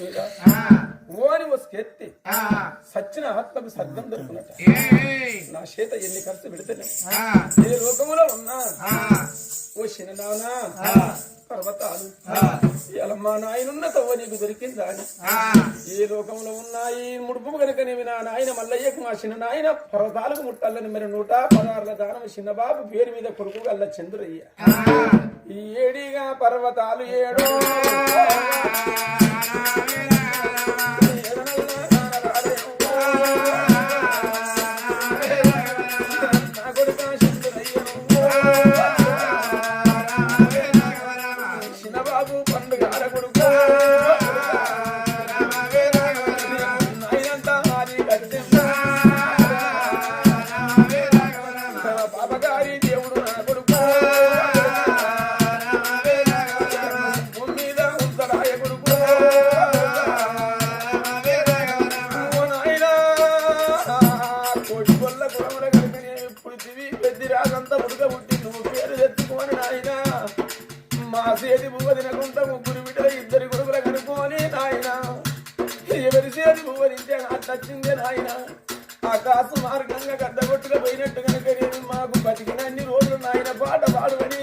మీద ఓని వసుకెత్తి సచ్చిన ఆత్మకు సర్గం దొరుకునట. నా చేత ఎన్ని ఖర్చు పెడితేనే ఏ లోకములో ఉన్నా ఓ చిన్ననానా పర్వతాలు ఇలా మా నాయనున్న తవ్వ నీకు దొరికిందా ఏ లోకంలో ఉన్నాయి ముడుపు కనుక నీవి నా నాయన మల్లయ్యకు మా చిన్న నాయన పర్వతాలకు ముట్టాలని మరి నూట పదహారుల దానం చిన్న బాబు పేరు మీద కొడుకు గల్ల చంద్రయ్య. ఈ ఏడిగా పర్వతాలు ఏడు కనుకనే పృథివీ పెద్ది రాగంతా ఉడక పుట్టి నువ్వు పేరు తెచ్చుకోని నాయనా మా సేది బువ్వ తినకుండా ముగ్గురు బిడ్డల ఇద్దరు కొడుకుల కనుకోనే నాయన. ఎవరి సేది బువ్వ తింటే నాకు నచ్చిందే నాయన. ఆకాశ మార్గంగా గడ్డగొట్టుగా పోయినట్టు కనుక మాకు బతికిన అన్ని రోజులు నాయన పాట పాడువని